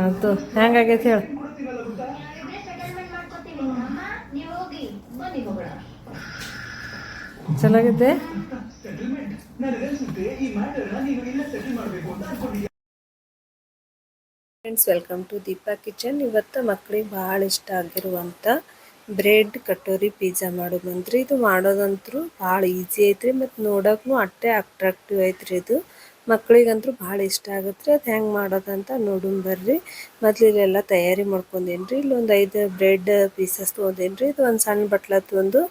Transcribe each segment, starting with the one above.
ಆಯ್ತು. ಹೆಂಗಾಗೈತಿ ಹೇಳಿ. ಚೆನ್ನಾಗೈತೆ? Friends welcome to Deepa kitchen ಇವತ್ತು ಮಕ್ಕಳಿಗೆ ಭಾಳ ಇಷ್ಟ ಆಗಿರುವಂಥ ಬ್ರೆಡ್ ಕಟೋರಿ ಪಿಜ್ಜಾ ಮಾಡೋದಂತ್ರಿ. ಇದು ಮಾಡೋದಂತೂ ಭಾಳ ಈಸಿ ಐತ್ರಿ, ಮತ್ತು ನೋಡೋಕ್ಕೂ ಅಟ್ಟೆ ಅಟ್ರಾಕ್ಟಿವ್ ಐತ್ರಿ ಇದು. ಮಕ್ಕಳಿಗಂತೂ ಭಾಳ ಇಷ್ಟ ಆಗುತ್ತೆ ಅದು ಹೆಂಗೆ ಮಾಡೋದಂತ ನೋಡೋಣ ಬರ್ರಿ. ಮೊದ್ಲು ಇಲ್ಲೆಲ್ಲ ತಯಾರಿ ರೀ ಇಲ್ಲೊಂದು ಐದು ಬ್ರೆಡ್ ಪೀಸಸ್ ತೊಗೊಂಡೇನ್ರಿ. ಇದು ಒಂದು ಸಣ್ಣ ಬಟ್ಲ ಒಂದು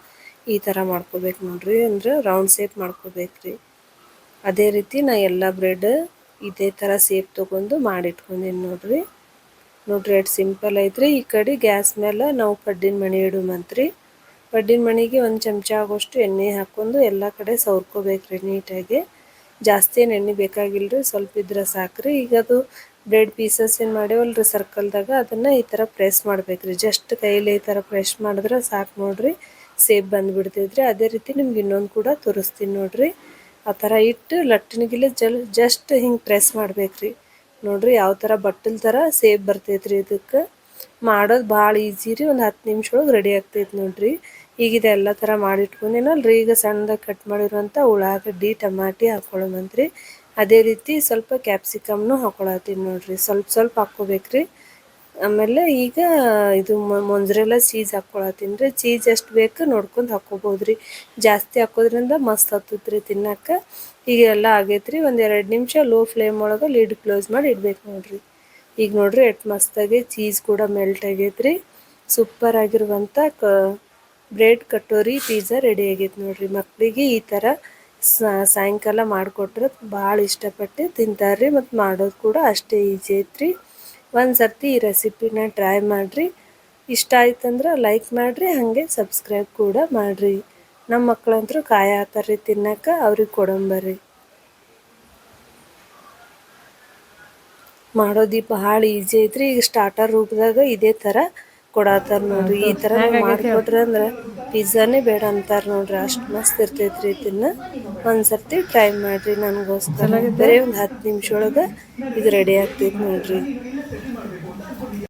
ಈ ಥರ ಮಾಡ್ಕೋಬೇಕು ನೋಡ್ರಿ. ಅಂದ್ರೆ ರೌಂಡ್ ಶೇಪ್ ಮಾಡ್ಕೋಬೇಕ್ರಿ ಅದೇ ರೀತಿ ನಾ ಎಲ್ಲ ಬ್ರೆಡ್ ಇದೇ ಥರ ಸೇಪ್ ತೊಗೊಂಡು ಮಾಡಿಟ್ಕೊಂಡೀನಿ ನೋಡ್ರಿ. ನೋಡ್ರಿ ಎಷ್ಟು ಸಿಂಪಲ್ ಐತ್ರಿ. ಈ ಕಡೆ ಗ್ಯಾಸ್ ಮೇಲೆ ನಾವು ಪಡ್ಡಿನ ಮಣಿ ಇಡುಮಂತ್ರಿ ಪಡ್ಡಿನ ಮಣಿಗೆ ಒಂದು ಚಮಚ ಆಗೋಷ್ಟು ಎಣ್ಣೆ ಹಾಕ್ಕೊಂಡು ಎಲ್ಲ ಕಡೆ ಸವ್ರ್ಕೋಬೇಕ್ರಿ ನೀಟಾಗಿ. ಜಾಸ್ತಿ ಏನು ಎಣ್ಣೆ ಬೇಕಾಗಿಲ್ರಿ, ಸ್ವಲ್ಪ ಇದ್ರೆ ಸಾಕ್ರಿ. ಈಗ ಅದು ಬ್ರೆಡ್ ಪೀಸಸ್ ಏನು ಮಾಡ್ಯವಲ್ರಿ ಸರ್ಕಲ್ದಾಗ ಅದನ್ನು ಈ ಥರ ಪ್ರೆಸ್ ಮಾಡ್ಬೇಕ್ರಿ. ಜಸ್ಟ್ ಕೈಯಲ್ಲಿ ಈ ಥರ ಪ್ರೆಸ್ ಮಾಡಿದ್ರೆ ಸಾಕು ನೋಡ್ರಿ ಸೇಬ್ ಬಂದುಬಿಡ್ತೈತ್ರಿ. ಅದೇ ರೀತಿ ನಿಮ್ಗೆ ಇನ್ನೊಂದು ಕೂಡ ತೋರಿಸ್ತೀನಿ ನೋಡ್ರಿ. ಆ ಥರ ಇಟ್ಟು ಲಟ್ಟಣಿಗಿಲ್ಲ ಜಲ್ ಜಸ್ಟ್ ಹಿಂಗೆ ಪ್ರೆಸ್ ಮಾಡ್ಬೇಕ್ರಿ. ನೋಡ್ರಿ ಯಾವ ಥರ ಬಟ್ಟಲ್ ಥರ ಸೇಬ್ ಬರ್ತೈತ್ರಿ ಇದಕ್ಕೆ. ಮಾಡೋದು ಭಾಳ ಈಸಿ ರೀ. ಒಂದು ಹತ್ತು ನಿಮಿಷ ಒಳಗೆ ರೆಡಿ ಆಗ್ತೈತೆ ನೋಡ್ರಿ. ಈಗ ಇದೆಲ್ಲ ಥರ ರೀ ಈಗ ಸಣ್ಣದಾಗಿ ಕಟ್ ಮಾಡಿರುವಂಥ ಉಳ್ಳಾಗಡ್ಡಿ, ಟಮಾಟಿ ಹಾಕ್ಕೊಳ್ಳೋಮಂತ್ರಿ ಅದೇ ರೀತಿ ಸ್ವಲ್ಪ ಕ್ಯಾಪ್ಸಿಕಮ್ನು ಹಾಕೊಳತ್ತೀನಿ ನೋಡ್ರಿ. ಸ್ವಲ್ಪ ಸ್ವಲ್ಪ ಹಾಕ್ಕೋಬೇಕ್ರಿ. ಆಮೇಲೆ ಈಗ ಇದು ಮೊಂಜ್ರೆಲ್ಲ ಚೀಸ್ ಹಾಕ್ಕೊಳತ್ತೀನಿ ರೀ ಚೀಸ್ ಎಷ್ಟು ಬೇಕು ನೋಡ್ಕೊಂಡು ರೀ ಜಾಸ್ತಿ ಹಾಕೋದ್ರಿಂದ ಮಸ್ತ್ ಹತ್ತತ್ರಿ ತಿನ್ನಕ್ಕೆ. ಈಗ ಎಲ್ಲ ಆಗೈತ್ರಿ. ಒಂದು ಎರಡು ನಿಮಿಷ ಲೋ ಫ್ಲೇಮ್ ಒಳಗೆ ಲೀಡ್ ಕ್ಲೋಸ್ ಮಾಡಿ ಇಡ್ಬೇಕು ನೋಡ್ರಿ. ಈಗ ನೋಡ್ರಿ ಎಷ್ಟು ಮಸ್ತಾಗಿ ಚೀಸ್ ಕೂಡ ಮೆಲ್ಟ್ ಆಗೈತ್ರಿ. ಸೂಪರ್ ಆಗಿರುವಂಥ ಕ ಬ್ರೆಡ್ ಕಟೋರಿ ಪಿಜ್ಜಾ ರೆಡಿ ಆಗೈತೆ ನೋಡ್ರಿ. ಮಕ್ಕಳಿಗೆ ಈ ಥರ ಸಾಯಂಕಾಲ ಮಾಡಿಕೊಟ್ರೆ ಭಾಳ ಇಷ್ಟಪಟ್ಟು ತಿಂತಾರೆ ಮತ್ತು ಮಾಡೋದು ಕೂಡ ಅಷ್ಟೇ ಈಜಿ ಐತ್ರಿ. ಒಂದು ಸರ್ತಿ ಈ ರೆಸಿಪಿನ ಟ್ರೈ ಮಾಡಿರಿ. ಇಷ್ಟ ಆಯ್ತಂದ್ರೆ ಲೈಕ್ ಮಾಡಿರಿ, ಹಾಗೆ ಸಬ್ಸ್ಕ್ರೈಬ್ ಕೂಡ ಮಾಡಿರಿ. ನಮ್ಮ ಮಕ್ಕಳಂತರೂ ಕಾಯ ಆತಾರ್ರಿ ತಿನ್ನಕ್ಕೆ ಅವ್ರಿಗೆ ಕೊಡಂಬರ್ರಿ. ಮಾಡೋದು ಬಹಳ ಈಸಿ ಐತ್ರಿ. ಈಗ ಸ್ಟಾರ್ಟರ್ ರೂಪದಾಗ ಇದೇ ಥರ ಕೊಡತ್ತಾರ ನೋಡ್ರಿ. ಈ ಥರ ಮಾಡಿಕೊಟ್ರಿ ಅಂದ್ರೆ ಪಿಜ್ಜಾನೇ ಬೇಡ ಅಂತಾರ ನೋಡ್ರಿ. ಅಷ್ಟು ಮಸ್ತ್ ಇರ್ತೈತ್ರಿ ಇದನ್ನ ಒಂದ್ಸರ್ತಿ ಟ್ರೈ ಮಾಡ್ರಿ ನನಗೋಸ್ಕರ. ಬರೀ ಒಂದು ಹತ್ತು ನಿಮಿಷ ಒಳಗೆ ಇದು ರೆಡಿ ಆಗ್ತೈತಿ ನೋಡ್ರಿ.